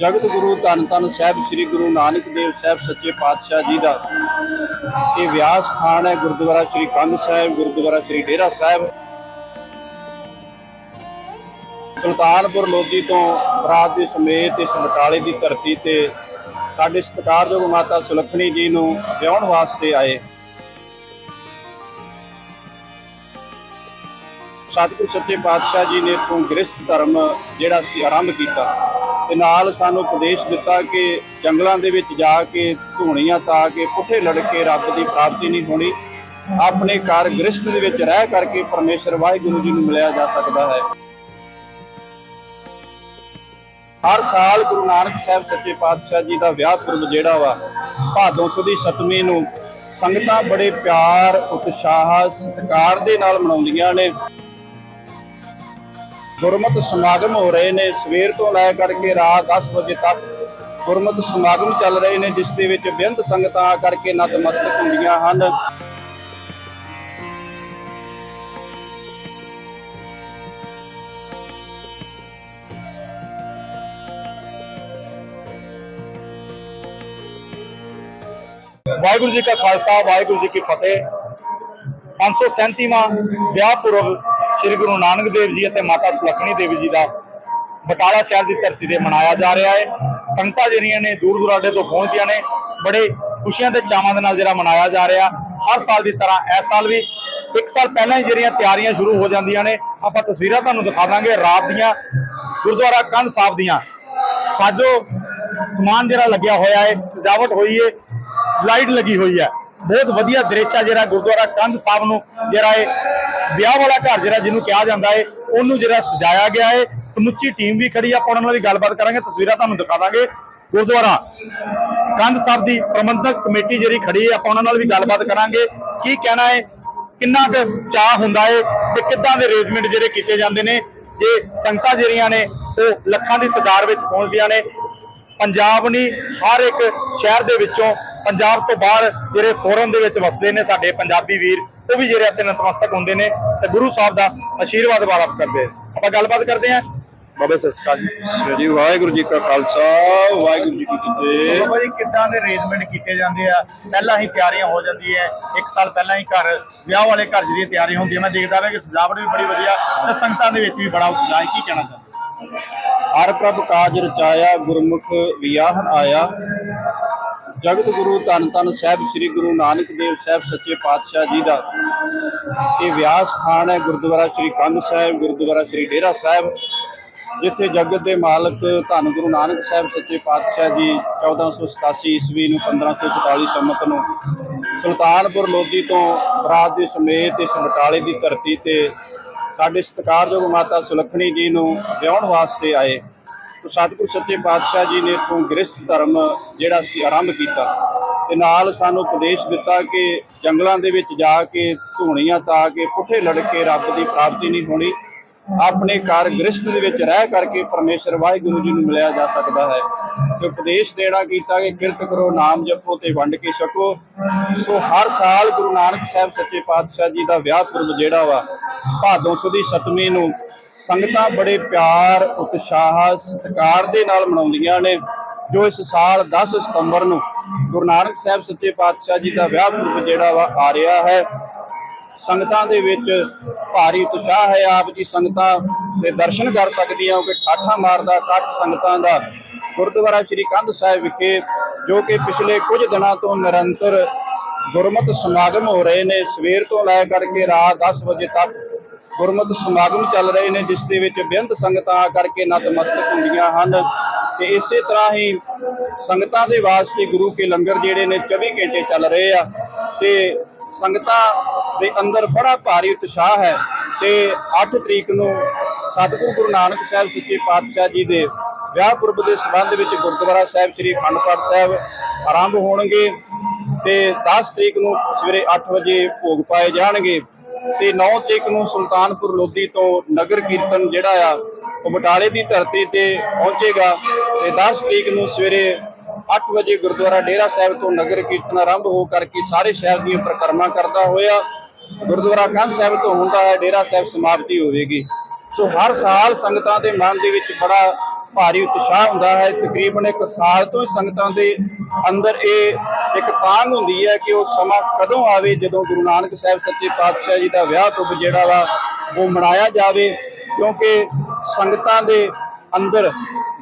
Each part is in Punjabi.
ਜਗਤ ਗੁਰੂ ਧੰਨ ਧੰਨ ਸਾਹਿਬ ਸ੍ਰੀ ਗੁਰੂ ਨਾਨਕ ਦੇਵ ਸਾਹਿਬ ਸੱਚੇ ਪਾਤਸ਼ਾਹ ਜੀ ਦਾ। ਇਹ ਵਿਆਹ ਸਥਾਨ ਹੈ ਗੁਰਦੁਆਰਾ ਸ੍ਰੀ ਕੰਧ ਸਾਹਿਬ, ਗੁਰਦੁਆਰਾ ਸ੍ਰੀ ਡੇਰਾ ਸਾਹਿਬ। ਸੁਲਤਾਨਪੁਰ ਲੋਧੀ ਤੋਂ ਬਰਾਤ ਦੇ ਸਮੇਤ ਇਸ ਬਟਾਲੇ ਦੀ ਧਰਤੀ ਤੇ ਸਾਡੇ ਸਤਿਕਾਰਯੋਗ ਮਾਤਾ ਸੁਲੱਖਣੀ ਜੀ ਨੂੰ ਵਿਆਹਣ ਵਾਸਤੇ ਆਏ। ਸਤਿਗੁਰ ਸੱਚੇ ਪਾਤਸ਼ਾਹ ਜੀ ਨੇ ਤੋਂ ਗ੍ਰਸਥ ਧਰਮ ਜਿਹੜਾ ਸੀ ਆਰੰਭ ਕੀਤਾ। ਤੇ ਨਾਲ ਸਾਨੂੰ ਉਪਦੇਸ਼ ਦਿੱਤਾ ਕਿ ਜੰਗਲਾਂ ਦੇ ਵਿੱਚ ਜਾ ਕੇ ਧੂਣੀਆਂ ਤਾ ਕੇ ਪੁੱਠੇ ਲੜ ਕੇ ਰੱਬ ਦੀ ਪ੍ਰਾਪਤੀ ਨਹੀਂ ਹੋਣੀ। ਆਪਣੇ ਘਰ ਗ੍ਰਸਥ ਦੇ ਵਿੱਚ ਰਹਿ ਕਰਕੇ ਪਰਮੇਸ਼ਰ ਵਾਹਿਗੁਰੂ ਜੀ ਨੂੰ ਮਿਲਿਆ ਜਾ ਸਕਦਾ ਹੈ। ਹਰ ਸਾਲ ਗੁਰੂ ਨਾਨਕ ਸਾਹਿਬ ਸੱਚੇ ਪਾਤਸ਼ਾਹ ਜੀ ਦਾ ਵਿਆਹ ਪੁਰਬ ਜਿਹੜਾ ਵਾ, ਭਾਦੋਂ ਸੁਦੀ ਸਤਵੀਂ ਨੂੰ ਸੰਗਤਾਂ ਬੜੇ ਪਿਆਰ, ਉਤਸ਼ਾਹ, ਸਤਿਕਾਰ ਦੇ ਨਾਲ ਮਨਾਉਂਦੀਆਂ ਨੇ। ਗੁਰਮਤ ਸਮਾਗਮ ਹੋ ਰਹੇ ਨੇ। ਸਵੇਰ ਤੋਂ ਲੈ ਕਰਕੇ ਰਾਤ 10 ਵਜੇ ਤੱਕ ਗੁਰਮਤਿ ਸਮਾਗਮ ਚੱਲ ਰਹੇ ਨੇ, ਜਿਸ ਦੇ ਵਿੱਚ ਬੇਅੰਤ ਸੰਗਤਾਂ ਕਰਕੇ ਨਤਮਸਤਕ ਹੁੰਦੀਆਂ ਹਨ। ਵਾਹਿਗੁਰੂ ਜੀ ਕਾ ਖਾਲਸਾ, ਵਾਹਿਗੁਰੂ ਜੀ ਕੀ ਫਤਿਹ। 537ਵਾਂ ਵਿਆਹ ਪੁਰਬ ਸ੍ਰੀ ਗੁਰੂ ਨਾਨਕ ਦੇਵ ਜੀ ਅਤੇ ਮਾਤਾ ਸੁਲੱਖਣੀ ਦੇਵੀ ਜੀ ਦਾ ਬਟਾਲਾ ਸ਼ਹਿਰ ਦੀ ਧਰਤੀ ਤੇ ਮਨਾਇਆ ਜਾ ਰਿਹਾ ਹੈ। ਸੰਗਤਾਂ ਜਿਹੜੀਆਂ ਨੇ ਦੂਰ ਦੁਰਾਡੇ ਤੋਂ ਪਹੁੰਚਦੀਆਂ ਨੇ, ਬੜੇ ਖੁਸ਼ੀਆਂ ਤੇ ਚਾਵਾਂ ਦੇ ਨਾਲ ਜਿਹੜਾ ਮਨਾਇਆ ਜਾ ਰਿਹਾ। ਹਰ ਸਾਲ ਦੀ ਤਰ੍ਹਾਂ ਇਸ ਸਾਲ ਵੀ ਇੱਕ ਸਾਲ ਪਹਿਲਾਂ ਹੀ ਜਿਹੜੀਆਂ ਤਿਆਰੀਆਂ ਸ਼ੁਰੂ ਹੋ ਜਾਂਦੀਆਂ ਨੇ, ਆਪਾਂ ਤਸਵੀਰਾਂ ਤੁਹਾਨੂੰ ਦਿਖਾ ਦਾਂਗੇ ਰਾਤ ਦੀਆਂ, ਗੁਰਦੁਆਰਾ ਕੰਧ ਸਾਹਿਬ ਦੀਆਂ। ਸਾਜੋ ਸਮਾਨ ਜਿਹੜਾ ਲੱਗਿਆ ਹੋਇਆ ਹੈ, ਸਜਾਵਟ ਹੋਈ ਹੈ, ਲਾਈਟ ਲੱਗੀ ਹੋਈ ਹੈ। ਬਹੁਤ ਵਧੀਆ ਦ੍ਰਿਸ਼ ਆ ਜਿਹੜਾ ਗੁਰਦੁਆਰਾ ਕੰਧ ਸਾਹਿਬ ਨੂੰ ਜਿਹੜਾ ਹੈ ਵਿਆਹ ਵਾਲਾ ਘਰ ਜਿਹੜਾ ਜਿਹਨੂੰ ਕਿਹਾ ਜਾਂਦਾ ਹੈ ਉਹਨੂੰ ਜਿਹੜਾ ਸਜਾਇਆ ਗਿਆ ਹੈ ਸਮੁੱਚੀ ਟੀਮ ਵੀ ਖੜੀ ਆ, ਆਪਾਂ ਉਹਨਾਂ ਨਾਲ ਵੀ ਗੱਲਬਾਤ ਕਰਾਂਗੇ, ਤਸਵੀਰਾਂ ਤੁਹਾਨੂੰ ਦਿਖਾ ਦਾਂਗੇ। ਗੁਰਦੁਆਰਾ ਕੰਧ ਸਾਹਿਬ ਦੀ ਪ੍ਰਬੰਧਕ ਕਮੇਟੀ ਜਿਹੜੀ ਖੜੀ ਹੈ ਆਪਾਂ ਉਹਨਾਂ ਨਾਲ ਵੀ ਗੱਲਬਾਤ ਕਰਾਂਗੇ। ਕੀ ਕਹਿਣਾ ਹੈ ਕਿੰਨਾ ਕੁ ਚਾਹ ਹੁੰਦਾ ਹੈ ਤੇ ਕਿੱਦਾਂ ਦੇ ਅਰੇਂਜਮੈਂਟ ਜਿਹੜੇ ਕੀਤੇ ਜਾਂਦੇ ਨੇ? ਜੇ ਸੰਗਤਾਂ ਜਿਹੜੀਆਂ ਨੇ, ਉਹ ਲੱਖਾਂ ਦੀ ਤਾਦਾਦ ਵਿੱਚ ਪਹੁੰਚਦੀਆਂ ਨੇ। ਪੰਜਾਬ ਨਹੀਂ ਹਰ ਇੱਕ ਸ਼ਹਿਰ ਦੇ ਵਿੱਚੋਂ ਪੰਜਾਬ ਤੋਂ ਬਾਹਰ ਜਿਹੜੇ ਫੋਰਮ ਦੇ ਵਿੱਚ ਵਸਦੇ ਨੇ ਸਾਡੇ ਪੰਜਾਬੀ ਵੀਰ ਉਹ ਵੀ ਜਿਹੜੇ ਇੱਥੇ ਨਤਮਸਤਕ ਹੁੰਦੇ ਨੇ ਤੇ ਗੁਰੂ ਸਾਹਿਬ ਦਾ ਆਸ਼ੀਰਵਾਦ ਪ੍ਰਾਪਤ ਕਰਦੇ। ਆਪਾਂ ਗੱਲਬਾਤ ਕਰਦੇ ਹਾਂ। ਬਾਬਾ ਸਤਿ ਸ਼੍ਰੀ ਅਕਾਲ ਜੀ। ਵਾਹਿਗੁਰੂ ਜੀ ਕਾ ਖਾਲਸਾ ਵਾਹਿਗੁਰੂ ਜੀ ਕੀ ਫਤਿਹ। ਬਾਬਾ ਜੀ ਕਿੱਦਾਂ ਦੇ ਅਰੇਂਜਮੈਂਟ ਕੀਤੇ ਜਾਂਦੇ ਆ? ਪਹਿਲਾਂ ਹੀ ਤਿਆਰੀਆਂ ਹੋ ਜਾਂਦੀਆਂ ਇੱਕ ਸਾਲ ਪਹਿਲਾਂ ਹੀ ਘਰ ਵਿਆਹ ਵਾਲੇ ਘਰ ਜਿਹੜੀ ਤਿਆਰੀ ਹੁੰਦੀ ਹੈ ਮੈਂ ਦੇਖਦਾ ਵਾ ਕਿ ਸਜਾਵਟ ਵੀ ਬੜੀ ਵਧੀਆ ਤੇ ਸੰਗਤਾਂ ਦੇ ਵਿੱਚ ਵੀ ਬੜਾ ਉਤਸ਼ਾਹ ਕੀ ਕਹਿਣਾ ਚਾਹੁੰਦੇ ਹਰ ਪ੍ਰਭ ਕਾਜ ਰਚਾਇਆ ਗੁਰਮੁਖ ਵਿਆਹਨ ਆਇਆ। ਜਗਤ ਗੁਰੂ ਧੰਨ ਧੰਨ ਸਾਹਿਬ ਸ੍ਰੀ ਗੁਰੂ ਨਾਨਕ ਦੇਵ ਸਾਹਿਬ ਸੱਚੇ ਪਾਤਸ਼ਾਹ ਜੀ ਦਾ ਇਹ ਵਿਆਹ ਸਥਾਨ ਹੈ ਗੁਰਦੁਆਰਾ ਸ੍ਰੀ ਕੰਧ ਸਾਹਿਬ, ਗੁਰਦੁਆਰਾ ਸ੍ਰੀ ਡੇਰਾ ਸਾਹਿਬ, ਜਿੱਥੇ ਜਗਤ ਦੇ ਮਾਲਕ ਧੰਨ ਗੁਰੂ ਨਾਨਕ ਸਾਹਿਬ ਸੱਚੇ ਪਾਤਸ਼ਾਹ ਜੀ 1487 ਈਸਵੀ ਨੂੰ 1544 ਸੰਮਤ ਨੂੰ ਸੁਲਤਾਨਪੁਰ ਲੋਧੀ ਤੋਂ ਬਰਾਤ ਦੇ ਸਮੇਤ ਇਸ ਬਟਾਲੇ ਦੀ ਧਰਤੀ ਤੇ ਸਾਡੇ ਸਤਿਕਾਰਯੋਗ ਮਾਤਾ ਸੁਲੱਖਣੀ ਜੀ ਨੂੰ ਵਿਆਹਣ ਵਾਸਤੇ ਆਏ। ਤੋ ਸਤਿਗੁਰ ਸੱਚੇ ਪਾਤਸ਼ਾਹ ਜੀ ਨੇ ਤੋਂ ਗ੍ਰਸਥ ਧਰਮ ਜਿਹੜਾ ਸੀ ਆਰੰਭ ਕੀਤਾ ਤੇ ਨਾਲ ਸਾਨੂੰ ਉਪਦੇਸ਼ ਦਿੱਤਾ ਕਿ ਜੰਗਲਾਂ ਦੇ ਵਿੱਚ ਜਾ ਕੇ, ਧੂਣੀਆਂ ਤਾ ਕੇ, ਪੁੱਠੇ ਲੜ ਕੇ ਰੱਬ ਦੀ ਪ੍ਰਾਪਤੀ ਨਹੀਂ ਹੋਣੀ। ਆਪਣੇ ਘਰ ਗ੍ਰਸਥ ਦੇ ਵਿੱਚ ਰਹਿ ਕਰਕੇ ਪਰਮੇਸ਼ਰ ਵਾਹਿਗੁਰੂ ਜੀ ਨੂੰ ਮਿਲਿਆ ਜਾ ਸਕਦਾ ਹੈ। ਤੇ ਉਪਦੇਸ਼ ਦੇਣਾ ਕੀਤਾ ਕਿ ਕਿਰਤ ਕਰੋ, ਨਾਮ ਜਪੋ ਤੇ ਵੰਡ ਕੇ ਛਕੋ। ਸੋ ਹਰ ਸਾਲ ਗੁਰੂ ਨਾਨਕ ਸਾਹਿਬ ਸੱਚੇ ਪਾਤਸ਼ਾਹ ਜੀ ਦਾ ਵਿਆਹ ਪੁਰਬ ਜਿਹੜਾ ਵਾ, ਭਾਦੋਂ ਸੁਦੀ ਸਤਵੀਂ ਨੂੰ ਸੰਗਤਾਂ ਬੜੇ ਪਿਆਰ, ਉਤਸ਼ਾਹ, ਸਤਿਕਾਰ ਦੇ ਨਾਲ ਮਨਾਉਂਦੀਆਂ ਨੇ, ਜੋ ਇਸ ਸਾਲ 10 ਸਤੰਬਰ ਨੂੰ ਗੁਰੂ ਨਾਨਕ ਸਾਹਿਬ ਸੱਚੇ ਪਾਤਸ਼ਾਹ ਜੀ ਦਾ ਵਿਆਹ ਪੁਰਬ ਜਿਹੜਾ ਵਾ ਆ ਰਿਹਾ ਹੈ। ਸੰਗਤਾਂ ਦੇ ਵਿੱਚ ਭਾਰੀ ਉਤਸ਼ਾਹ ਹੈ। ਆਪ ਜੀ ਸੰਗਤਾਂ ਦੇ ਦਰਸ਼ਨ ਕਰ ਸਕਦੀਆਂ ਹੋ ਕਿ ਠਾਠਾ ਮਾਰਦਾ ਇਕੱਠ ਸੰਗਤਾਂ ਦਾ ਗੁਰਦੁਆਰਾ ਸ੍ਰੀ ਕੰਧ ਸਾਹਿਬ ਵਿਖੇ, ਜੋ ਕਿ ਪਿਛਲੇ ਕੁਝ ਦਿਨਾਂ ਤੋਂ ਨਿਰੰਤਰ ਗੁਰਮਤਿ ਸਮਾਗਮ ਹੋ ਰਹੇ ਨੇ। ਸਵੇਰ ਤੋਂ ਲੈ ਕਰਕੇ ਰਾਤ 10 ਵਜੇ ਤੱਕ ਗੁਰਮਤਿ ਸਮਾਗਮ ਚੱਲ ਰਹੇ ਨੇ, ਜਿਸ ਦੇ ਵਿੱਚ ਬੇਅੰਤ ਸੰਗਤਾਂ ਆ ਕਰਕੇ ਨਤਮਸਤਕ ਹੁੰਦੀਆਂ ਹਨ। ਤੇ ਇਸੇ ਤਰ੍ਹਾਂ ਹੀ ਸੰਗਤਾਂ ਦੇ ਵਾਸਤੇ ਗੁਰੂ ਕੇ ਲੰਗਰ ਜਿਹੜੇ ਨੇ 24 ਘੰਟੇ ਚੱਲ ਰਹੇ ਆ। ਤੇ ਸੰਗਤਾਂ ਦੇ ਅੰਦਰ ਬੜਾ ਭਾਰੀ ਉਤਸ਼ਾਹ ਹੈ। ਤੇ 8 ਤਰੀਕ ਨੂੰ ਸਤਿਗੁਰੂ ਗੁਰੂ ਨਾਨਕ ਸਾਹਿਬ ਸੱਚੇ ਪਾਤਸ਼ਾਹ ਜੀ ਦੇ ਵਿਆਹ ਪੁਰਬ ਦੇ ਸੰਬੰਧ ਵਿੱਚ ਗੁਰਦੁਆਰਾ ਸਾਹਿਬ, ਸ੍ਰੀ ਅਖੰਡ ਪਾਠ ਸਾਹਿਬ ਆਰੰਭ ਹੋਣਗੇ। ਤੇ 10 ਤਰੀਕ ਨੂੰ ਸਵੇਰੇ 8 ਵਜੇ ਭੋਗ ਪਾਏ ਜਾਣਗੇ। ਤੇ 9 ਤਰੀਕ ਨੂੰ ਸੁਲਤਾਨਪੁਰ ਲੋਧੀ ਤੋਂ ਨਗਰ ਕੀਰਤਨ ਜਿਹੜਾ ਆ, ਉਹ ਬਟਾਲੇ ਦੀ ਧਰਤੀ ਤੇ ਪਹੁੰਚੇਗਾ ਤੇ 10 ਤਰੀਕ ਨੂੰ ਸਵੇਰੇ 8 ਵਜੇ ਗੁਰਦੁਆਰਾ ਡੇਰਾ ਸਾਹਿਬ ਤੋਂ ਨਗਰ ਕੀਰਤਨ ਆਰੰਭ ਹੋ ਕਰਕੇ ਸਾਰੇ ਸ਼ਹਿਰ ਦੀਆਂ ਪ੍ਰਕਰਮਾ ਕਰਦਾ ਹੋਇਆ, ਗੁਰਦੁਆਰਾ ਕੰਧ ਸਾਹਿਬ ਤੋਂ ਹੁੰਦਾ ਹੈ ਡੇਰਾ ਸਾਹਿਬ ਸਮਾਪਤੀ ਹੋਵੇਗੀ। ਸੋ ਹਰ ਸਾਲ ਸੰਗਤਾਂ ਦੇ ਮਨ ਦੇ ਵਿੱਚ ਬੜਾ ਭਾਰੀ ਉਤਸ਼ਾਹ ਹੁੰਦਾ ਹੈ, ਤਕਰੀਬਨ ਇੱਕ ਸਾਲ ਤੋਂ ਹੀ ਸੰਗਤਾਂ ਦੇ ਅੰਦਰ ਇਹ ਇੱਕ ਤਾਂਘ ਹੁੰਦੀ ਹੈ ਕਿ ਉਹ ਸਮਾਂ ਕਦੋਂ ਆਵੇ ਜਦੋਂ ਗੁਰੂ ਨਾਨਕ ਸਾਹਿਬ ਸੱਚੇ ਪਾਤਸ਼ਾਹ ਜੀ ਦਾ ਵਿਆਹ ਪੁਰਬ ਜਿਹੜਾ ਵਾ ਉਹ ਮਨਾਇਆ ਜਾਵੇ, ਕਿਉਂਕਿ ਸੰਗਤਾਂ ਦੇ ਅੰਦਰ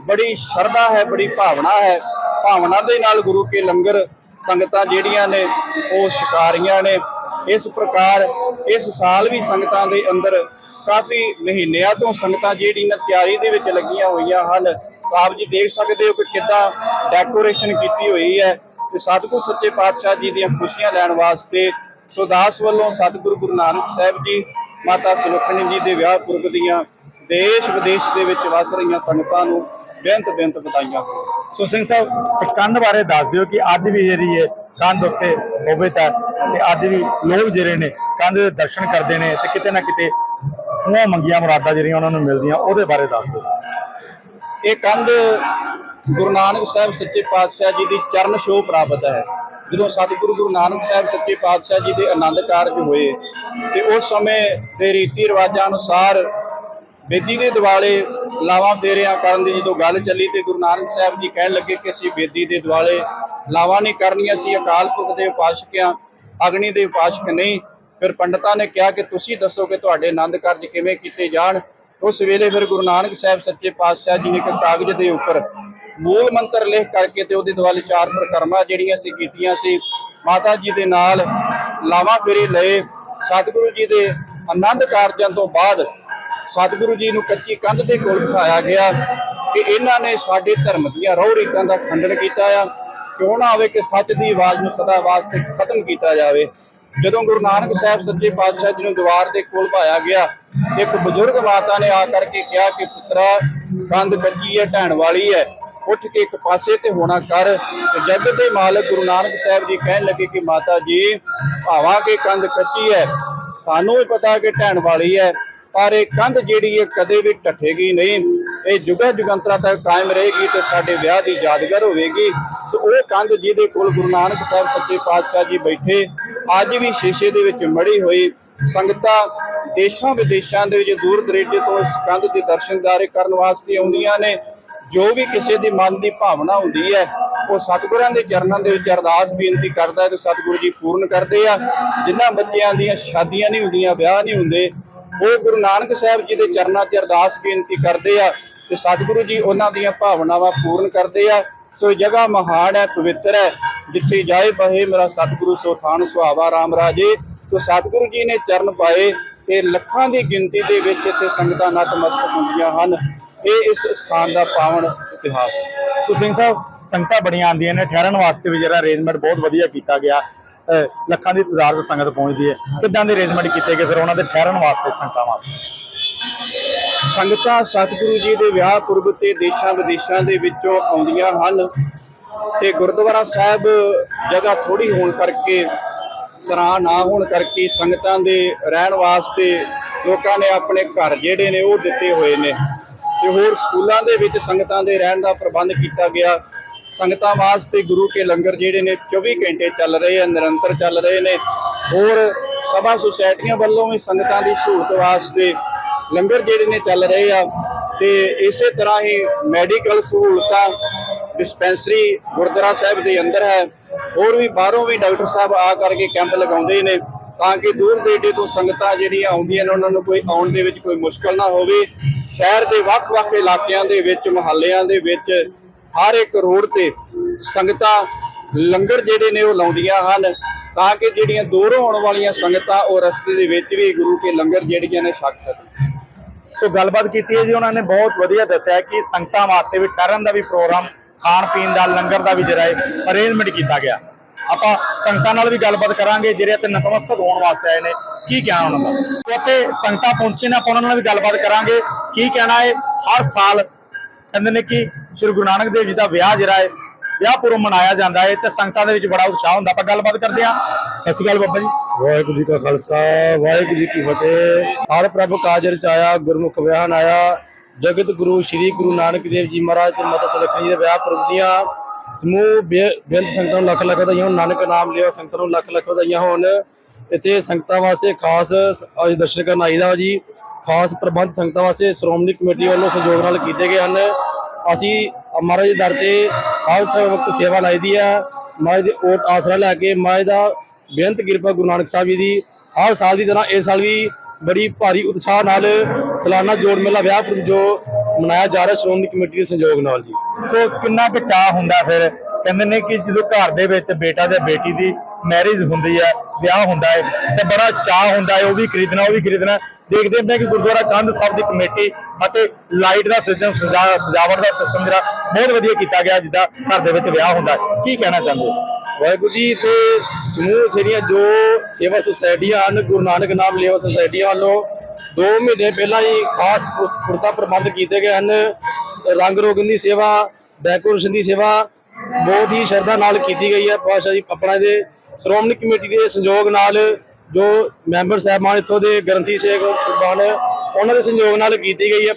ਬੜੀ ਸ਼ਰਧਾ ਹੈ, ਬੜੀ ਭਾਵਨਾ ਹੈ। ਭਾਵਨਾ ਦੇ ਨਾਲ ਗੁਰੂ ਕੇ ਲੰਗਰ ਸੰਗਤਾਂ ਜਿਹੜੀਆਂ ਨੇ, ਉਹ ਸ਼ਿਕਾਰੀਆਂ ਨੇ। ਇਸ ਪ੍ਰਕਾਰ ਇਸ ਸਾਲ ਵੀ ਸੰਗਤਾਂ ਦੇ ਅੰਦਰ ਕਾਫੀ ਮਹੀਨਿਆਂ ਤੋਂ ਸੰਗਤਾਂ ਜਿਹੜੀਆਂ ਤਿਆਰੀ ਦੇ ਵਿੱਚ ਲੱਗੀਆਂ ਹੋਈਆਂ ਹਨ ਆਪ ਜੀ ਦੇਖ ਸਕਦੇ ਹੋ ਕਿ ਕਿੱਦਾਂ ਡੈਕੋਰੇਸ਼ਨ ਕੀਤੀ ਹੋਈ ਹੈ ਤੇ ਸਤਿਗੁਰ ਸੱਚੇ ਪਾਤਸ਼ਾਹ ਜੀ ਦੀਆਂ ਖੁਸ਼ੀਆਂ ਲੈਣ ਵਾਸਤੇ ਸੁਦਾਸ ਵੱਲੋਂ ਸਤਿਗੁਰੂ ਗੁਰੂ ਨਾਨਕ ਸਾਹਿਬ ਜੀ, ਮਾਤਾ ਸੁਲੱਖਣੀ ਜੀ ਦੇ ਵਿਆਹ ਪੁਰਬ ਦੀਆਂ ਦੇਸ਼ ਵਿਦੇਸ਼ ਦੇ ਵਿੱਚ ਵਸ ਰਹੀਆਂ ਸੰਗਤਾਂ ਨੂੰ ਬੇਨਤ ਬੇਨਤ ਵਧਾਈਆਂ। ਸੋ ਸਿੰਘ ਸਾਹਿਬ ਇਹ ਕੰਧ ਬਾਰੇ ਦੱਸ ਦਿਓ ਕਿ ਅੱਜ ਵੀ ਜਿਹੜੀ ਹੈ ਕੰਧ ਉੱਤੇ ਸੋਭਿਤ ਹੈ ਤੇ ਅੱਜ ਵੀ ਲੋਕ ਜਿਹੜੇ ਨੇ ਕੰਧ ਦੇ ਦਰਸ਼ਨ ਕਰਦੇ ਨੇ ਤੇ ਕਿਤੇ ਨਾ ਕਿਤੇ ਉਹ ਮੰਗੀਆਂ ਮੁਰਾਦਾਂ ਜਿਹੜੀਆਂ ਉਹਨਾਂ ਨੂੰ ਮਿਲਦੀਆਂ, ਉਹਦੇ ਬਾਰੇ ਦੱਸ ਦਿਓ। ਇਹ ਕੰਧ ਗੁਰੂ ਨਾਨਕ ਸਾਹਿਬ ਸੱਚੇ ਪਾਤਸ਼ਾਹ ਜੀ ਦੀ ਚਰਨ ਛੋਹ ਪ੍ਰਾਪਤ ਹੈ। ਜਦੋਂ ਸਤਿਗੁਰੂ ਗੁਰੂ ਨਾਨਕ ਸਾਹਿਬ ਸੱਚੇ ਪਾਤਸ਼ਾਹ ਜੀ ਦੇ ਆਨੰਦ ਕਾਰਜ ਹੋਏ ਤੇ ਉਸ ਸਮੇਂ ਦੇ ਰੀਤੀ ਰਿਵਾਜਾਂ ਅਨੁਸਾਰ ਬੇਦੀ ਦੇ ਦਿਵਾਲੇ ਲਾਵਾਂ ਫੇਰਿਆਂ ਕਰਨ ਦੀ ਜਦੋਂ ਗੱਲ ਚੱਲੀ ਤੇ ਗੁਰੂ ਨਾਨਕ ਸਾਹਿਬ ਜੀ ਕਹਿਣ ਲੱਗੇ ਕਿ ਅਸੀਂ ਬੇਦੀ ਦੇ ਦਿਵਾਲੇ ਲਾਵਾਂ ਨਹੀਂ ਕਰਨੀਆਂ, ਅਸੀਂ ਅਕਾਲ ਪੁਰਖ ਦੇ ਉਪਾਸ਼ਕ ਹਾਂ, ਅਗਨੀ ਦੇ ਉਪਾਸ਼ਕ ਨਹੀਂ। ਫਿਰ ਪੰਡਤਾਂ ਨੇ ਕਿਹਾ ਕਿ ਤੁਸੀਂ ਦੱਸੋ ਕਿ ਤੁਹਾਡੇ ਆਨੰਦ ਕਾਰਜ ਕਿਵੇਂ ਕੀਤੇ ਜਾਣ? ਉਹ ਸਵੇਰੇ ਫਿਰ ਗੁਰੂ ਨਾਨਕ ਸਾਹਿਬ ਸੱਚੇ ਪਾਤਸ਼ਾਹ ਜੀ ਨੇ ਇੱਕ ਕਾਗਜ਼ ਦੇ ਉੱਪਰ ਮੂਲ ਮੰਤਰ ਲਿਖ ਕਰਕੇ ਤੇ ਉਹਦੇ ਦੁਆਲੇ ਚਾਰ ਪ੍ਰਕਰਮਾਂ ਜਿਹੜੀਆਂ ਸੀ ਕੀਤੀਆਂ ਸੀ। ਮਾਤਾ ਜੀ ਦੇ ਨਾਲ ਲਾਵਾਂ ਫੇਰੇ ਲਏ। ਸਤਿਗੁਰੂ ਜੀ ਦੇ ਆਨੰਦ ਕਾਰਜਾਂ ਤੋਂ ਬਾਅਦ ਸਤਿਗੁਰੂ ਜੀ ਨੂੰ ਕੱਚੀ ਕੰਧ ਦੇ ਕੋਲ ਬਿਠਾਇਆ ਗਿਆ ਕਿ ਇਹਨਾਂ ਨੇ ਸਾਡੇ ਧਰਮ ਦੀਆਂ ਰੋਹ ਰੀਤਾਂ ਦਾ ਖੰਡਨ ਕੀਤਾ ਆ। ਕਿਉਂ ਨਾ ਹੋਵੇ ਕਿ ਸੱਚ ਦੀ ਆਵਾਜ਼ ਨੂੰ ਸਦਾ ਵਾਸਤੇ ਖਤਮ ਕੀਤਾ ਜਾਵੇ। ਜਦੋਂ ਗੁਰੂ ਨਾਨਕ ਸਾਹਿਬ ਸੱਚੇ ਪਾਤਸ਼ਾਹ ਜੀ ਨੂੰ ਦੀਵਾਰ ਦੇ ਕੋਲ ਪਾਇਆ ਗਿਆ, ਇੱਕ ਬਜ਼ੁਰਗ ਮਾਤਾ ਨੇ ਆ ਕਰਕੇ ਕਿਹਾ ਕਿ ਪੁੱਤਰਾ, ਕੰਧ ਕੱਚੀ ਹੈ ਢਹਿਣ ਵਾਲੀ ਹੈ, ਉੱਠ ਕੇ ਇੱਕ ਪਾਸੇ ਤੇ ਹੋਣਾ ਕਰ। ਤੇ ਜਗਤ ਦੇ ਮਾਲਕ ਗੁਰੂ ਨਾਨਕ ਸਾਹਿਬ ਜੀ ਕਹਿਣ ਲੱਗੇ ਕਿ ਮਾਤਾ ਜੀ, ਭਾਵਾਂ ਕਿ ਕੰਧ ਕੱਚੀ ਹੈ, ਸਾਨੂੰ ਵੀ ਪਤਾ ਕਿ ਢਹਿਣ ਵਾਲੀ ਹੈ, ਪਰ ਇਹ ਕੰਧ ਜਿਹੜੀ ਹੈ ਕਦੇ ਵੀ ਟੱਟੇਗੀ ਨਹੀਂ। ਇਹ ਜੁਗਾ ਜੁਗੰਤਰਾ ਤੱਕ ਕਾਇਮ ਰਹੇਗੀ ਤੇ ਸਾਡੇ ਵਿਆਹ ਦੀ ਯਾਦਗਾਰ ਹੋਵੇਗੀ। ਸੋ ਉਹ ਕੰਧ ਜਿਹਦੇ ਕੋਲ ਗੁਰੂ ਨਾਨਕ ਸਾਹਿਬ ਸੱਚੇ ਪਾਤਸ਼ਾਹ ਜੀ ਬੈਠੇ ਅੱਜ ਵੀ ਸ਼ੀਸ਼ੇ ਦੇ ਵਿੱਚ ਮੜੀ ਹੋਈ ਸੰਗਤਾਂ ਦੇਸ਼ਾਂ ਵਿਦੇਸ਼ਾਂ ਦੇ ਵਿੱਚ ਦੂਰ ਦਰੇਡੇ ਤੋਂ ਇਸ ਕੰਧ ਦੇ ਦਰਸ਼ਨਦਾਰੇ ਕਰਨ ਵਾਸਤੇ ਆਉਂਦੀਆਂ ਨੇ। ਜੋ ਵੀ ਕਿਸੇ ਦੀ ਮਨ ਦੀ ਭਾਵਨਾ ਹੁੰਦੀ ਹੈ, ਉਹ ਸਤਿਗੁਰਾਂ ਦੇ ਚਰਨਾਂ ਦੇ ਵਿੱਚ ਅਰਦਾਸ ਬੇਨਤੀ ਕਰਦਾ ਹੈ ਤੇ ਸਤਿਗੁਰੂ ਜੀ ਪੂਰਨ ਕਰਦੇ ਆ। ਜਿਨ੍ਹਾਂ ਬੱਚਿਆਂ ਦੀਆਂ ਸ਼ਾਦੀਆਂ ਨਹੀਂ ਹੁੰਦੀਆਂ, ਵਿਆਹ ਨਹੀਂ ਹੁੰਦੇ, ਉਹ ਗੁਰੂ ਨਾਨਕ ਸਾਹਿਬ ਜੀ ਦੇ ਚਰਨਾਂ 'ਚ ਅਰਦਾਸ ਬੇਨਤੀ ਕਰਦੇ ਆ ਤੇ ਸਤਿਗੁਰੂ ਜੀ ਉਹਨਾਂ ਦੀਆਂ ਭਾਵਨਾਵਾਂ ਪੂਰਨ ਕਰਦੇ ਆ। ਸੋ ਇਹ ਜਗ੍ਹਾ ਮਹਾਨ ਹੈ, ਪਵਿੱਤਰ ਹੈ, ਜਿੱਥੇ ਜਾਏ ਬਹੇ ਮੇਰਾ ਸਤਿਗੁਰੂ ਸੋਥਾਨ ਸੁਹਾਵਾ ਰਾਮ ਰਾਜੇ। ਸੋ ਸਤਿਗੁਰੂ ਜੀ ਨੇ ਚਰਨ ਪਾਏ, ਤੇ ਲੱਖਾਂ ਦੀ ਗਿਣਤੀ ਦੇ ਵਿੱਚ ਇੱਥੇ ਸੰਗਤਾਂ ਨਤਮਸਤਕ ਹੁੰਦੀਆਂ ਹਨ। ਇਹ ਇਸ ਸਥਾਨ ਦਾ ਪਾਵਨ ਇਤਿਹਾਸ। ਸੋ ਸਿੰਘ ਸਾਹਿਬ, ਸੰਗਤਾਂ ਬੜੀਆਂ ਆਉਂਦੀਆਂ ਨੇ, ਠਹਿਰਨ ਵਾਸਤੇ ਵੀ ਜਿਹੜਾ ਅਰੇਂਜਮੈਂਟ ਬਹੁਤ ਵਧੀਆ ਕੀਤਾ ਗਿਆ। ਲੱਖਾਂ ਦੀ ਤਾਦਾਦ ਸੰਗਤ ਪਹੁੰਚਦੀ ਹੈ। ਕਿੱਦਾਂ ਦੇ ਅਰੇਂਜਮੈਂਟ ਕੀਤੇ ਗਏ, ਫਿਰ ਉਹਨਾਂ ਦੇ ਠਹਿਰਨ ਵਾਸਤੇ, ਸੰਗਤਾਂ ਵਾਸਤੇ? ਸੰਗਤਾਂ ਸਤਿਗੁਰੂ ਜੀ ਦੇ ਵਿਆਹ ਪੁਰਬ ਤੇ ਦੇਸ਼ਾਂ ਵਿਦੇਸ਼ਾਂ ਦੇ ਵਿੱਚੋਂ ਆਉਂਦੀਆਂ ਹਨ ਤੇ ਗੁਰਦੁਆਰਾ ਸਾਹਿਬ ਜਗ੍ਹਾ ਥੋੜੀ ਹੋਣ ਕਰਕੇ ਸਰਾਂ ਨਾ ਹੋਣ ਕਰਕੇ ਸੰਗਤਾਂ ਦੇ ਰਹਿਣ ਵਾਸਤੇ ਲੋਕਾਂ ਨੇ ਆਪਣੇ ਘਰ ਜਿਹੜੇ ਨੇ ਉਹ ਦਿੱਤੇ ਹੋਏ ਨੇ। ਤੇ ਹੋਰ ਸਕੂਲਾਂ ਦੇ ਵਿੱਚ ਸੰਗਤਾਂ ਦੇ ਰਹਿਣ ਦਾ ਪ੍ਰਬੰਧ ਕੀਤਾ ਗਿਆ। ਸੰਗਤਾਂ ਵਾਸਤੇ ਗੁਰੂ ਕੇ ਲੰਗਰ ਜਿਹੜੇ ਨੇ 24 ਘੰਟੇ ਚੱਲ ਰਹੇ ਆ, ਨਿਰੰਤਰ ਚੱਲ ਰਹੇ ਨੇ। ਹੋਰ ਸਭਾ ਸੁਸਾਇਟੀਆਂ ਵੱਲੋਂ ਵੀ ਸੰਗਤਾਂ ਦੀ ਸਹੂਲਤ ਵਾਸਤੇ ਲੰਗਰ ਜਿਹੜੇ ਨੇ ਚੱਲ ਰਹੇ ਆ ਤੇ ਇਸੇ ਤਰ੍ਹਾਂ ਹੀ ਮੈਡੀਕਲ ਸਹੂਲਤਾਂ ਡਿਸਪੈਂਸਰੀ ਗੁਰਦੁਆਰਾ ਸਾਹਿਬ ਦੇ ਅੰਦਰ ਹੈ। ਹੋਰ ਵੀ ਬਾਹਰੋਂ ਵੀ ਡਾਕਟਰ ਸਾਹਿਬ ਆ ਕਰਕੇ ਕੈਂਪ ਲਗਾਉਂਦੇ ਨੇ ਤਾਂ ਕਿ ਦੂਰ ਦੇਡੇ ਤੋਂ ਸੰਗਤਾਂ ਜਿਹੜੀਆਂ ਆਉਂਦੀਆਂ ਨੇ, ਉਹਨਾਂ ਨੂੰ ਕੋਈ ਆਉਣ ਦੇ ਵਿੱਚ ਕੋਈ ਮੁਸ਼ਕਲ ਨਾ ਹੋਵੇ। ਸ਼ਹਿਰ ਦੇ ਵੱਖ-ਵੱਖ ਇਲਾਕਿਆਂ ਦੇ ਵਿੱਚ, ਮੁਹੱਲਿਆਂ ਦੇ ਵਿੱਚ ਹਰ ਇੱਕ ਰੋਡ ਤੇ ਸੰਗਤਾਂ ਲੰਗਰ ਜਿਹੜੇ ਨੇ ਉਹ ਲਾਉਂਦੀਆਂ ਹਨ ਤਾਂ ਕਿ ਜਿਹੜੀਆਂ ਦੂਰੋਂ ਆਉਣ ਵਾਲੀਆਂ ਸੰਗਤਾਂ ਉਹ ਰਸਤੇ ਦੇ ਵਿੱਚ ਵੀ ਗੁਰੂ ਕੇ ਲੰਗਰ ਜਿਹੜੀਆਂ ਨੇ ਛਕ ਸਕਣ। ਸੋ ਗੱਲਬਾਤ ਕੀਤੀ ਹੈ ਜੀ, ਉਹਨਾਂ ਨੇ ਬਹੁਤ ਵਧੀਆ ਦੱਸਿਆ ਕਿ ਸੰਗਤਾਂ ਵਾਸਤੇ ਵੀ ਠਹਿਰਨ ਦਾ ਵੀ ਪ੍ਰੋਗਰਾਮ, ਖਾਣ ਪੀਣ ਦਾ, ਲੰਗਰ ਦਾ ਵੀ ਜਿਹੜਾ ਹੈ ਅਰੇਂਜਮੈਂਟ ਕੀਤਾ ਗਿਆ। ਆਪਾਂ ਸੰਗਤਾਂ ਨਾਲ ਵੀ ਗੱਲਬਾਤ ਕਰਾਂਗੇ, ਜਿਹੜੇ ਇੱਥੇ ਨਤਮਸਤਕ ਹੋਣ ਵਾਸਤੇ ਆਏ ਨੇ, ਕੀ ਕਹਿਣਾ ਉਹਨਾਂ ਦਾ? ਉੱਥੇ ਸੰਗਤਾਂ ਪਹੁੰਚੇ ਨੇ, ਆਪਾਂ ਉਹਨਾਂ ਨਾਲ ਵੀ ਗੱਲਬਾਤ ਕਰਾਂਗੇ, ਕੀ ਕਹਿਣਾ ਹੈ, ਹਰ ਸਾਲ ਕਹਿੰਦੇ ਨੇ ਕਿ ਸ੍ਰੀ ਗੁਰੂ ਨਾਨਕ ਦੇਵ ਜੀ ਦਾ ਵਿਆਹ ਜਿਹੜਾ ਹੈ ਵਿਆਹ ਪੁਰਬ ਮਨਾਇਆ ਜਾਂਦਾ ਹੈ ਤੇ ਸੰਗਤਾਂ ਦੇ ਵਿੱਚ ਬੜਾ ਉਤਸ਼ਾਹ ਹੁੰਦਾ। ਆਪਾਂ ਗੱਲਬਾਤ ਕਰਦੇ ਹਾਂ। ਸਤਿ ਸ਼੍ਰੀ ਅਕਾਲ ਬਾਬਾ ਜੀ। ਵਾਹਿਗੁਰੂ ਜੀ ਕਾ ਖਾਲਸਾ, ਵਾਹਿਗੁਰੂ ਜੀ ਕੀ ਫਤਿਹ। ਹਰ ਪ੍ਰਭ ਕਾਜ ਰਚਾਇਆ ਗੁਰਮੁਖ ਵਿਆਹਨ ਆਇਆ। ਜਗਤ ਗੁਰੂ, ਸ੍ਰੀ ਗੁਰੂ ਨਾਨਕ ਦੇਵ ਜੀ ਮਹਾਰਾਜ ਤੇ ਮਾਤਾ ਸੁਲੱਖਣੀ ਜੀ ਦੇ ਵਿਆਹ ਪੁਰਬ ਦੀਆਂ ਸਮੂਹ ਬੇਅੰਤ ਸੰਗਤਾਂ ਨੂੰ ਲੱਖ ਲੱਖ ਵਧਾਈਆਂ ਹੋਣ। ਨਾਨਕ ਨਾਮ ਲਿਓ ਸੰਗਤਾਂ ਨੂੰ ਲੱਖ ਲੱਖ ਵਧਾਈਆਂ ਹੋਣ। ਇੱਥੇ ਸੰਗਤਾਂ ਵਾਸਤੇ ਖਾਸ ਅੱਜ ਦਰਸ਼ਨ ਕਰਨ ਆਈਦਾ ਵਾ ਜੀ। ਖਾਸ ਪ੍ਰਬੰਧ ਸੰਗਤਾਂ ਵਾਸਤੇ ਸ਼੍ਰੋਮਣੀ ਕਮੇਟੀ ਵੱਲੋਂ ਸਹਿਯੋਗ ਨਾਲ ਕੀਤੇ ਗਏ ਹਨ। ਅਸੀਂ ਮਹਾਰਾਜ ਦੇ ਦਰ ਤੇ ਹਰ ਵਕਤ ਸੇਵਾ ਲਾਈਦੀ ਹੈ ਮਹਾਰਾਜ ਦੇ ਓਟ ਆਸਰਾ ਲੈ ਕੇ ਮਹਾਰਾਜ ਦਾ ਬੇਅੰਤ ਕਿਰਪਾ ਗੁਰੂ ਨਾਨਕ ਸਾਹਿਬ ਜੀ ਦੀ ਹਰ ਸਾਲ ਦੀ ਤਰ੍ਹਾਂ ਇਸ ਸਾਲ ਵੀ ਬੜੀ ਭਾਰੀ ਉਤਸ਼ਾਹ ਨਾਲ ਸਾਲਾਨਾ ਜੋੜ ਮੇਲਾ, ਵਿਆਹ ਜੋ ਮਨਾਇਆ ਜਾ ਰਿਹਾ ਸ਼੍ਰੋਮਣੀ ਕਮੇਟੀ ਦੇ ਸੰਯੋਗ ਨਾਲ ਜੀ। ਸੋ ਕਿੰਨਾ ਕੁ ਚਾਹ ਹੁੰਦਾ ਫਿਰ? ਕਹਿੰਦੇ ਨੇ ਕਿ ਜਦੋਂ ਘਰ ਦੇ ਵਿੱਚ ਬੇਟਾ ਤੇ ਬੇਟੀ ਦੀ ਮੈਰਿਜ ਹੁੰਦੀ ਹੈ ਵਿਆਹ ਹੁੰਦਾ ਹੈ ਤੇ ਬੜਾ ਚਾਹ ਹੁੰਦਾ ਹੈ ਉਹ ਵੀ ਖਰੀਦਣਾ, ਉਹ ਵੀ ਖਰੀਦਣਾ। ਦੇਖਦੇ ਹੁੰਦੇ ਹਾਂ ਕਿ ਗੁਰਦੁਆਰਾ ਕੰਧ ਸਾਹਿਬ ਦੀ ਕਮੇਟੀ ਅਤੇ ਲਾਈਟ ਦਾ ਸਿਸਟਮ ਸਜਾਵਟ ਦਾ ਸਿਸਟਮ ਜਿਹੜਾ ਬਹੁਤ ਵਧੀਆ ਕੀਤਾ ਗਿਆ, ਜਿੱਦਾਂ ਘਰ ਦੇ ਵਿੱਚ ਵਿਆਹ ਹੁੰਦਾ। ਕੀ ਕਹਿਣਾ ਚਾਹੁੰਦੇ ਵਾਹਿਗੁਰੂ ਜੀ ਤੇ ਸਮੂਹ ਜਿਹੜੀਆਂ ਜੋ ਸੇਵਾ ਸੁਸਾਇਟੀਆਂ ਹਨ, ਗੁਰੂ ਨਾਨਕ ਨਾਮ ਲੇਵਾ ਸੁਸਾਇਟੀਆਂ ਵੱਲੋਂ 2 ਮਹੀਨੇ ਪਹਿਲਾਂ ਹੀ ਖਾਸ ਪੁਰਤਾ ਪ੍ਰਬੰਧ ਕੀਤੇ ਗਏ ਹਨ। ਰੰਗ ਰੋਗਨ ਦੀ ਸੇਵਾ ਡੈਕੋਰੇਸ਼ਨ ਦੀ ਸੇਵਾ ਬਹੁਤ ਹੀ ਸ਼ਰਧਾ ਨਾਲ ਕੀਤੀ ਗਈ ਹੈ। ਪਾਸ਼ਾ ਜੀ, ਆਪਣਾ ਦੇ ਸ਼੍ਰੋਮਣੀ ਕਮੇਟੀ ਦੇ ਸੰਯੋਗ ਨਾਲ ਜੋ ਮੈਂਬਰ ਸਾਹਿਬਾਨ ਇੱਥੋਂ ਦੇ ਗ੍ਰੰਥੀ ਸੇਖ ਕੁਰਬਾਨ ਉਹਨਾਂ ਦੇ ਸੰਯੋਗ ਨਾਲ ਕੀਤੀ ਗਈ ਹੈ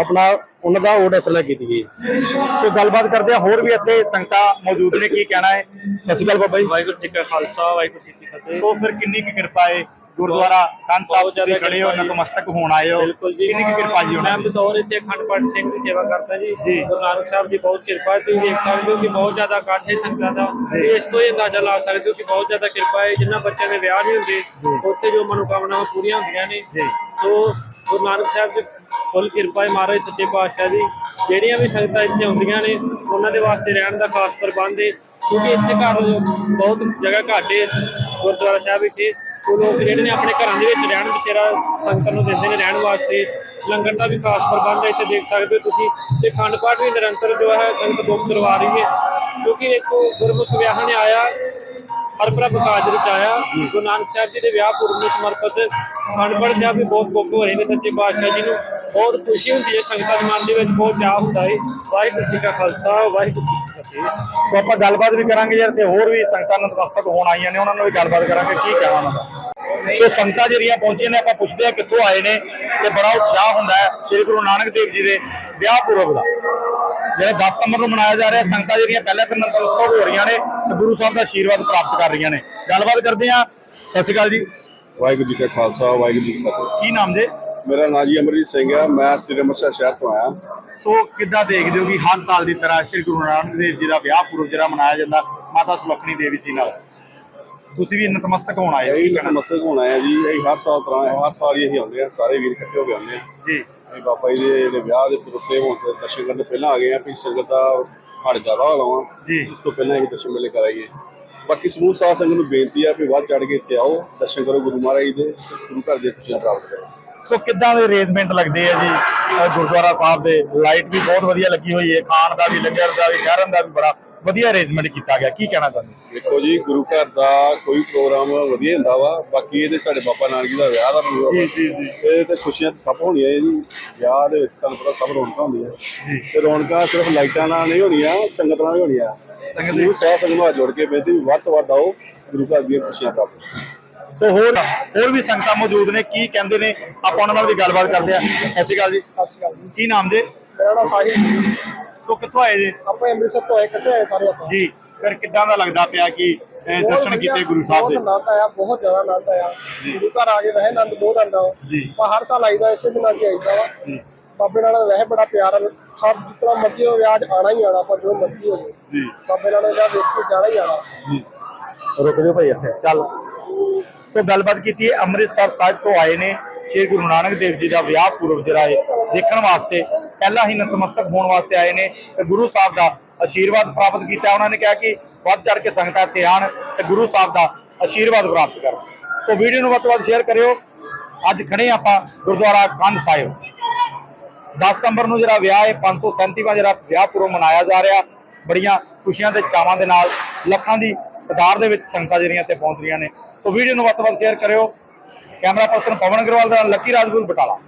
ਆਪਣਾ ਉਹਨਾਂ ਦਾ ਓਟ ਅਸਲਾ ਕੀਤੀ ਗਈ ਸੋ ਗੱਲਬਾਤ ਕਰਦੇ ਆ ਹੋਰ ਵੀ ਇੱਥੇ ਸੰਗਤਾਂ ਮੌਜੂਦ ਨੇ ਕੀ ਕਹਿਣਾ ਹੈ? ਸਤਿ ਸ਼੍ਰੀ ਅਕਾਲ ਬਾਬਾ ਜੀ। ਵਾਹਿਗੁਰੂ ਜੀ ਕਾ ਖਾਲਸਾ ਵਾਹਿਗੁਰੂ ਜੀ ਕੀ ਫਤਿਹ। ਸੋ ਫਿਰ ਕਿੰਨੀ ਕੁ ਕਿਰਪਾ ਹੈ ਗੁਰਦੁਆਰਾ ਕੰਧ ਸਾਹਿਬ ਤੁਸੀਂ ਖੜੇ ਹੋ ਜੀ। ਨਤਮਸਤਕ ਹੋਣ ਆਏ ਹੋ। ਜੀ। ਕਿੰਨੀ ਕੁ ਕਿਰਪਾ ਜੀ ਮੈਂ ਉਹਨਾਂ ਦੀ? ਬਤੌਰ ਇੱਥੇ ਅਖੰਡ ਪਾਠ ਸਿੰਘ ਦੀ ਸੇਵਾ ਕਰਦਾ ਜੀ। ਜੀ। ਗੁਰੂ ਨਾਨਕ ਸਾਹਿਬ ਦੀ ਬਹੁਤ ਕਿਰਪਾ ਹੈ ਤੁਸੀਂ ਦੇਖ ਸਕਦੇ ਹੋ ਕਿ ਬਹੁਤ ਜ਼ਿਆਦਾ ਇਕੱਠ ਹੈ ਸੰਗਤਾਂ ਦਾ। ਇਸ ਤੋਂ ਹੀ ਅੰਦਾਜ਼ਾ ਲਾ ਸਕਦੇ ਹੋ ਕਿ ਬਹੁਤ ਜ਼ਿਆਦਾ ਕਿਰਪਾ ਹੈ। ਜਿਨ੍ਹਾਂ ਬੱਚਿਆਂ ਦੇ ਵਿਆਹ ਨਹੀਂ ਹੁੰਦੇ ਉੱਥੇ ਜੋ ਮਨੋਕਾਮਨਾਵਾਂ ਪੂਰੀਆਂ ਹੁੰਦੀਆਂ ਨੇ। ਜੀ। ਸੋ ਗੁਰੂ ਨਾਨਕ ਸਾਹਿਬ ਦੀ ਫੁੱਲ ਕਿਰਪਾ ਹੈ ਮਹਾਰਾਜ ਸੱਚੇ ਪਾਤਸ਼ਾਹ ਦੀ। ਜਿਹੜੀਆਂ ਵੀ ਸੰਗਤਾਂ ਇੱਥੇ ਆਉਂਦੀਆਂ ਨੇ ਉਹਨਾਂ ਦੇ ਵਾਸਤੇ ਰਹਿਣ ਦਾ ਖਾਸ ਪ੍ਰਬੰਧ ਹੈ। ਕਿਉਂਕਿ ਇੱਥੇ ਘਰ ਬਹੁਤ ਜਗ੍ਹਾ ਘੱਟ ਗੁਰਦੁਆਰਾ ਸਾਹਿਬ ਵਿਖੇ ਉਹ ਲੋਕ ਜਿਹੜੇ ਨੇ ਆਪਣੇ ਘਰਾਂ ਦੇ ਵਿੱਚ ਰਹਿਣ ਬਸੇਰਾ ਸੰਗਤਾਂ ਨੂੰ ਦਿੰਦੇ ਨੇ ਰਹਿਣ ਵਾਸਤੇ। ਲੰਗਰ ਦਾ ਵੀ ਖਾਸ ਪ੍ਰਬੰਧ ਹੈ, ਇੱਥੇ ਦੇਖ ਸਕਦੇ ਹੋ ਤੁਸੀਂ। ਤੇ ਖੰਡ ਪਾਠ ਵੀ ਨਿਰੰਤਰ ਜੋ ਹੈ, ਸੰਗਤ ਬੁੱਕ ਕਰਵਾ ਰਹੀ ਹੈ। ਕਿਉਂਕਿ ਇੱਕ ਗੁਰਮੁਖ ਵਿਆਹ ਨੇ ਆਇਆ, ਹਰ ਪ੍ਰਭ ਕਾਜ ਆਇਆ। ਗੁਰੂ ਨਾਨਕ ਸਾਹਿਬ ਜੀ ਦੇ ਵਿਆਹ ਪੁਰਬ ਨੂੰ ਸਮਰਪਿਤ ਖੰਡਪੜ ਸਾਹਿਬ ਵੀ ਬਹੁਤ ਬੁੱਕ ਹੋ ਰਹੇ ਨੇ ਸੱਚੇ ਪਾਤਸ਼ਾਹ ਜੀ ਨੂੰ। ਬਹੁਤ ਖੁਸ਼ੀ ਹੁੰਦੀ ਹੈ ਸੰਗਤਾਂ ਦੇ ਮਨ ਦੇ ਵਿੱਚ, ਬਹੁਤ ਚਾਹ ਹੁੰਦਾ ਹੈ। ਵਾਹਿਗੁਰੂ ਜੀ ਕਾ ਖਾਲਸਾ, ਵਾਹਿਗੁਰੂ ਜੀ ਸੋ ਆਪਾਂ ਗੱਲਬਾਤ ਵੀ ਕਰਾਂਗੇ ਯਾਰ ਤੇ ਹੋਰ ਵੀ ਸੰਗਤਾਂ ਨਤਮਸਤਕ ਹੋਣ ਆਈਆਂ ਨੇ ਉਹਨਾਂ ਨਾਲ ਵੀ ਗੱਲਬਾਤ ਕਰਾਂਗੇ ਕੀ ਕਹਿਣਾ ਉਹਨਾਂ ਦਾ? ਸੋ ਸੰਗਤਾਂ ਜਿਹੜੀਆਂ ਪਹੁੰਚੀਆਂ ਨੇ ਆਪਾਂ ਪੁੱਛਦੇ ਆ ਕਿੱਥੋਂ ਆਏ ਨੇ ਤੇ ਬੜਾ ਉਤਸ਼ਾਹ ਹੁੰਦਾ ਹੈ ਸ੍ਰੀ ਗੁਰੂ ਨਾਨਕ ਦੇਵ ਜੀ ਦੇ ਵਿਆਹ ਪੁਰਬ ਦਾ। ਜਿਹੜਾ 10 ਸਤੰਬਰ ਨੂੰ ਮਨਾਇਆ ਜਾ ਰਿਹਾ ਸੰਗਤਾਂ ਜਿਹੜੀਆਂ ਪਹਿਲਾਂ ਤੋਂ ਨਤਮਸਤਕ ਹੋ ਰਹੀਆਂ ਨੇ ਤੇ ਗੁਰੂ ਸਾਹਿਬ ਦਾ ਆਸ਼ੀਰਵਾਦ ਪ੍ਰਾਪਤ ਕਰ ਰਹੀਆਂ ਨੇ। ਗੱਲਬਾਤ ਕਰਦੇ ਆ ਸਤਿ ਸ਼੍ਰੀ ਅਕਾਲ ਜੀ। ਵਾਹਿਗੁਰੂ ਜੀ ਕਾ ਖਾਲਸਾ ਵਾਹਿਗੁਰੂ ਜੀ ਕੀ ਫਤਿਹ। ਕੀ ਨਾਮ ਜੇ? ਮੇਰਾ ਨਾਂ ਜੀ ਅਮਰਜੀਤ ਸਿੰਘ ਹੈ। ਮੈਂ ਸ੍ਰੀ ਅੰਮ੍ਰਿਤਸਰ ਸ਼ਹਿਰ ਤੋਂ ਆਇਆ। ਸੋ ਕਿੱਦਾਂ ਦੇਖਦੇ ਹੋ ਕਿ ਹਰ ਸਾਲ ਦੀ ਤਰ੍ਹਾਂ ਸ੍ਰੀ ਗੁਰੂ ਨਾਨਕ ਦੇਵ ਜੀ ਦਾ ਵਿਆਹ ਪੁਰਬ ਜਿਹੜਾ ਮਨਾਇਆ ਜਾਂਦਾ ਮਾਤਾ ਸੁਲੱਖਣੀ ਦੇਵੀ ਜੀ ਨਾਲ? ਤੁਸੀਂ ਵੀ ਨਤਮਸਤਕ ਹੋਣ ਆਏ ਹੋ। ਇਹੀ ਕੀ ਕਹਿਣਾ? ਨਮਸਤਕ ਹੋਣਾ ਹੈ ਜੀ। ਇਹ ਹਰ ਸਾਲ ਤਰ੍ਹਾਂ ਹੈ ਹਰ ਸਾਲ ਹੀ ਅਸੀਂ ਆਉਂਦੇ ਆ ਸਾਰੇ ਵੀਰ ਇਕੱਠੇ ਹੋ ਕੇ ਆਉਂਦੇ ਆ। ਜੀ। ਅਸੀਂ ਬਾਬਾ ਜੀ ਦੇ ਜਿਹੜੇ ਵਿਆਹ ਦੇ ਪੁਰਤੇ ਹੋਣ ਤੇ ਦਰਸ਼ਨ ਕਰਨ ਤੋਂ ਪਹਿਲਾਂ ਆ ਗਏ ਆ ਵੀ ਸੰਗਤ ਦਾ ਹੜ ਜ਼ਿਆਦਾ ਹੋ ਲਾਵਾਂ ਜੀ। ਇਸ ਤੋਂ ਪਹਿਲਾਂ ਅਸੀਂ ਦਰਸ਼ਨ ਮੇਲੇ ਕਰਾਈਏ। ਬਾਕੀ ਸਮੂਹ ਸਾਧ ਸੰਗਤ ਨੂੰ ਬੇਨਤੀ ਆ ਵੀ ਵੱਧ ਚੜ ਕੇ ਇੱਥੇ ਆਓ ਦਰਸ਼ਨ ਕਰੋ ਗੁਰੂ ਮਹਾਰਾਜ ਦੇ ਤੇ ਗੁਰੂ ਘਰ ਦੀਆਂ ਖੁਸ਼ੀਆਂ ਪ੍ਰਾਪਤ ਕਰੋ। ਸੋ ਕਿੱਦਾਂ ਦੇ ਅਰੇਂਜਮੈਂਟ ਲੱਗਦੇ ਆ ਜੀ? ਗੁਰਦੁਆਰਾ ਸਾਹਿਬ ਦੇ ਲਾਈਟ ਵੀ ਬਹੁਤ ਵਧੀਆ ਲੱਗੀ ਹੋਈ ਹੈ ਖਾਣ ਦਾ ਵੀ ਲੰਗਰ ਦਾ ਵੀ ਠਹਿਰਨ ਦਾ ਵੀ ਬੜਾ ਵਧੀਆ ਅਰੇਂਜਮੈਂਟ ਕੀਤਾ ਗਿਆ। ਕੀ ਕਹਿਣਾ ਚਾਹੁੰਦੇ? ਦੇਖੋ ਜੀ ਗੁਰੂ ਘਰ ਦਾ ਕੋਈ ਪ੍ਰੋਗਰਾਮ ਵਧੀਆ ਹੁੰਦਾ ਵਾ ਬਾਕੀ ਇਹਦੇ ਸਾਡੇ ਬਾਬਾ ਨਾਨਕ ਦਾ ਵਿਆਹ ਦਾ ਪ੍ਰੋਗਰਾਮ ਜੀ ਜੀ ਜੀ। ਇਹ ਤੇ ਖੁਸ਼ੀਆਂ ਸਭ ਹੋਣੀਆਂ ਜੀ। ਵਿਆਹ ਦੇ ਵਿੱਚ ਤੁਹਾਨੂੰ ਪਤਾ ਸਭ ਰੌਣਕਾਂ ਹੁੰਦੀਆਂ। ਜੀ। ਤੇ ਰੌਣਕਾਂ ਸਿਰਫ ਲਾਈਟਾਂ ਨਾਲ ਨਹੀਂ ਹੋਣੀਆਂ ਸੰਗਤ ਨਾਲ ਵੀ ਹੋਣੀਆਂ। ਸੰਗਤ ਨੂੰ ਸਾਹ ਸੰਗਤ ਨੂੰ ਹੱਥ ਜੋੜ ਕੇ ਬੇਨਤੀ ਵੱਧ ਤੋਂ ਵੱਧ ਆਓ ਗੁਰੂ ਘਰ ਦੀਆਂ ਖੁਸ਼ੀਆਂ ਪ੍ਰਾਪਤ। ਸੋ ਹੋਰ ਹੋਰ ਵੀ ਸੰਗਤਾਂ ਮੌਜੂਦ ਨੇ ਕੀ ਕਹਿੰਦੇ ਨੇ ਆਪਾਂ ਉਹਨਾਂ ਨਾਲ ਵੀ ਗੱਲਬਾਤ ਕਰਦੇ ਆ ਸਤਿ ਸ਼੍ਰੀ ਅਕਾਲ ਜੀ। ਸਤਿ ਸ਼੍ਰੀ ਅਕਾਲ ਜੀ। ਕੀ ਨਾਮ ਜੇ? ਮੇਰਾ ਨਾਮ ਸਾਹਿਲ ਸੋ ਕਿੱਥੋਂ ਆਏ ਜੇ? ਆਪਾਂ ਅੰਮ੍ਰਿਤਸਰ ਤੋਂ ਆਏ ਇਕੱਠੇ ਆਏ ਸਾਰੇ ਆਪਾਂ। ਜੀ ਫਿਰ ਕਿੱਦਾਂ ਦਾ ਲੱਗਦਾ ਪਿਆ ਕਿ ਦਰਸ਼ਨ ਕੀਤੇ ਗੁਰੂ ਸਾਹਿਬ ਦੇ? ਬਹੁਤ ਆਨੰਦ ਆਇਆ ਬਹੁਤ ਜ਼ਿਆਦਾ ਆਨੰਦ ਆਇਆ। ਗੁਰੂ ਘਰ ਆ ਕੇ ਵੈਸੇ ਆਨੰਦ ਬਹੁਤ ਆਉਂਦਾ ਵਾ ਜੀ। ਹਰ ਸਾਲ ਆਈਦਾ ਇਸੇ ਦਿਨਾਂ 'ਚ ਆਈਦਾ ਵਾ। ਬਾਬੇ ਨਾਲ ਵੈਸੇ ਬੜਾ ਪਿਆਰ ਆ ਹਰ ਜਿਤਨਾ ਮਰਜ਼ੀ ਹੋਵੇ ਅੱਜ ਆਣਾ ਹੀ ਆਣਾ ਆਪਾਂ ਜੋ ਮਰਜ਼ੀ ਹੋਵੇ। ਜੀ। ਬਾਬੇ ਨਾਲ ਦਾ ਵੇਖ ਕੇ ਜਾਣਾ ਹੀ ਆਣਾ ਜੀ। ਰੁਕ ਜਾਓ ਭਾਈ ਇੱਥੇ। ਚੱਲ। ਸੋ ਗੱਲਬਾਤ ਕੀਤੀ ਹੈ, ਅੰਮ੍ਰਿਤਸਰ ਸਾਹਿਬ ਤੋਂ ਆਏ ਨੇ, ਸ਼੍ਰੀ ਗੁਰੂ ਨਾਨਕ ਦੇਵ ਜੀ ਦਾ ਵਿਆਹ ਪੁਰਬ ਜਿਹੜਾ ਹੈ, ਦੇਖਣ ਵਾਸਤੇ, ਪਹਿਲਾਂ ਹੀ ਨਤਮਸਤਕ ਹੋਣ ਵਾਸਤੇ ਆਏ ਨੇ, ਤੇ ਗੁਰੂ ਸਾਹਿਬ ਦਾ ਆਸ਼ੀਰਵਾਦ ਪ੍ਰਾਪਤ ਕੀਤਾ ਉਹਨਾਂ ਨੇ ਕਿਹਾ ਕਿ ਵੱਧ ਚੜ ਕੇ ਸੰਗਤਾਂ ਇੱਥੇ ਆਉਣ, ਤੇ ਗੁਰੂ ਸਾਹਿਬ ਦਾ ਆਸ਼ੀਰਵਾਦ ਪ੍ਰਾਪਤ ਕਰਨ। ਸੋ ਵੀਡੀਓ ਨੂੰ ਵੱਧ ਤੋਂ ਵੱਧ ਸ਼ੇਅਰ ਕਰਿਓ। ਅੱਜ ਖੜੇ ਆਪਾਂ ਗੁਰਦੁਆਰਾ ਕੰਧ ਸਾਹਿਬ। 10 ਸਤੰਬਰ ਨੂੰ ਜਿਹੜਾ ਵਿਆਹ ਹੈ 537ਵਾਂ ਜਿਹੜਾ ਵਿਆਹ ਪੁਰਬ ਮਨਾਇਆ ਜਾ ਰਿਹਾ। ਬੜੀਆਂ ਖੁਸ਼ੀਆਂ ਤੇ ਚਾਵਾਂ ਦੇ ਨਾਲ, ਲੱਖਾਂ ਦੀ ਤਾਦਾਰ ਦੇ ਵਿੱਚ ਸੰਗਤਾਂ ਜਿਹੜੀਆਂ ਇੱਥੇ ਪਹੁੰਚ ਰਹੀਆਂ ਨੇ। ਸੋ ਵੀਡੀਓ ਨੂੰ ਵੱਧ ਤੋਂ ਵੱਧ ਸ਼ੇਅਰ ਕਰਿਓ। ਕੈਮਰਾ ਪਰਸਨ ਪਵਨ ਅਗਰਵਾਲ ਦਾ ਨਾਲ ਲੱਕੀ ਰਾਜਪੂਤ ਬਟਾਲਾ।